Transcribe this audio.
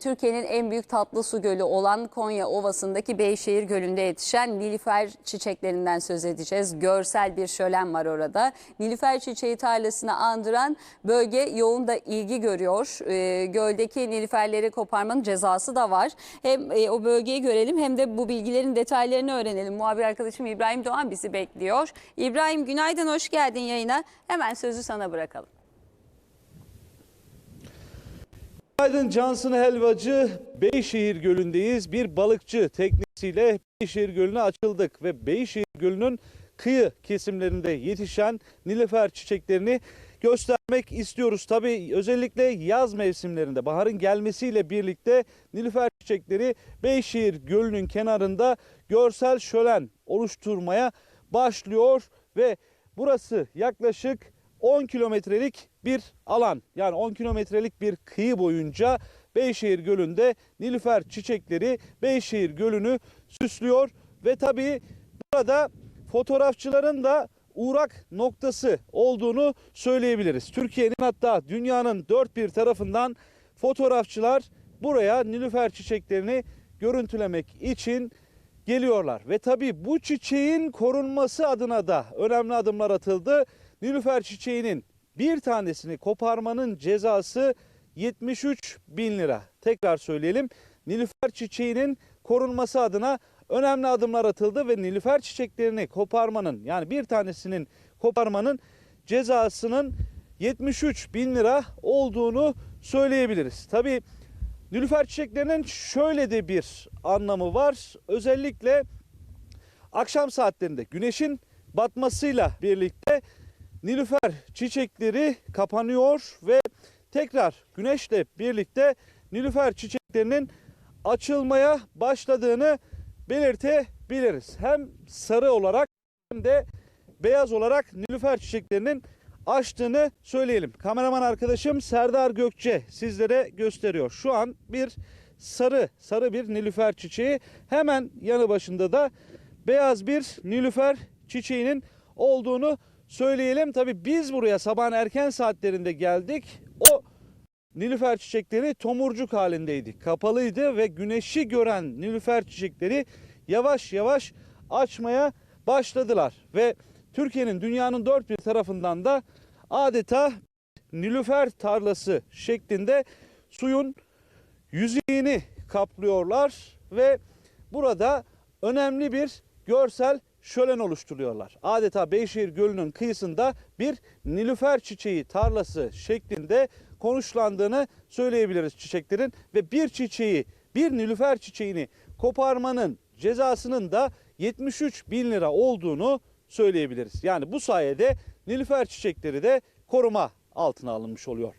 Türkiye'nin en büyük tatlı su gölü olan Konya Ovası'ndaki Beyşehir Gölü'nde yetişen nilüfer çiçeklerinden söz edeceğiz. Görsel bir şölen var orada. Nilüfer çiçeği tarlasını andıran bölge yoğun da ilgi görüyor. Ee, göldeki nilüferleri koparmanın cezası da var. Hem e, o bölgeyi görelim hem de bu bilgilerin detaylarını öğrenelim. Muhabir arkadaşım İbrahim Doğan bizi bekliyor. İbrahim günaydın, hoş geldin yayına. Hemen sözü sana bırakalım. Günaydın Cansın Helvacı Beyşehir Gölü'ndeyiz. Bir balıkçı teknesiyle Beyşehir Gölü'ne açıldık ve Beyşehir Gölü'nün kıyı kesimlerinde yetişen nilüfer çiçeklerini göstermek istiyoruz. Tabii özellikle yaz mevsimlerinde baharın gelmesiyle birlikte nilüfer çiçekleri Beyşehir Gölü'nün kenarında görsel şölen oluşturmaya başlıyor ve burası yaklaşık 10 kilometrelik bir alan yani 10 kilometrelik bir kıyı boyunca Beyşehir Gölü'nde nilüfer çiçekleri Beyşehir Gölü'nü süslüyor ve tabii burada fotoğrafçıların da uğrak noktası olduğunu söyleyebiliriz. Türkiye'nin hatta dünyanın dört bir tarafından fotoğrafçılar buraya nilüfer çiçeklerini görüntülemek için geliyorlar. Ve tabii bu çiçeğin korunması adına da önemli adımlar atıldı. Nilüfer çiçeğinin bir tanesini koparmanın cezası 73 bin lira. Tekrar söyleyelim. Nilüfer çiçeğinin korunması adına önemli adımlar atıldı ve nilüfer çiçeklerini koparmanın yani bir tanesinin koparmanın cezasının 73 bin lira olduğunu söyleyebiliriz. Tabii nilüfer çiçeklerinin şöyle de bir anlamı var. Özellikle akşam saatlerinde güneşin batmasıyla birlikte nilüfer çiçekleri kapanıyor ve tekrar güneşle birlikte nilüfer çiçeklerinin açılmaya başladığını belirtebiliriz. Hem sarı olarak hem de beyaz olarak nilüfer çiçeklerinin açtığını söyleyelim. Kameraman arkadaşım Serdar Gökçe sizlere gösteriyor. Şu an bir sarı, sarı bir nilüfer çiçeği. Hemen yanı başında da beyaz bir nilüfer çiçeğinin olduğunu söyleyelim. Tabi biz buraya sabahın erken saatlerinde geldik. O nilüfer çiçekleri tomurcuk halindeydi. Kapalıydı ve güneşi gören nilüfer çiçekleri yavaş yavaş açmaya başladılar. Ve Türkiye'nin dünyanın dört bir tarafından da adeta nilüfer tarlası şeklinde suyun yüzeyini kaplıyorlar ve burada önemli bir görsel şölen oluşturuyorlar. Adeta Beyşehir Gölü'nün kıyısında bir nilüfer çiçeği tarlası şeklinde konuşlandığını söyleyebiliriz çiçeklerin ve bir çiçeği bir nilüfer çiçeğini koparmanın cezasının da 73 bin lira olduğunu söyleyebiliriz. Yani bu sayede nilüfer çiçekleri de koruma altına alınmış oluyor.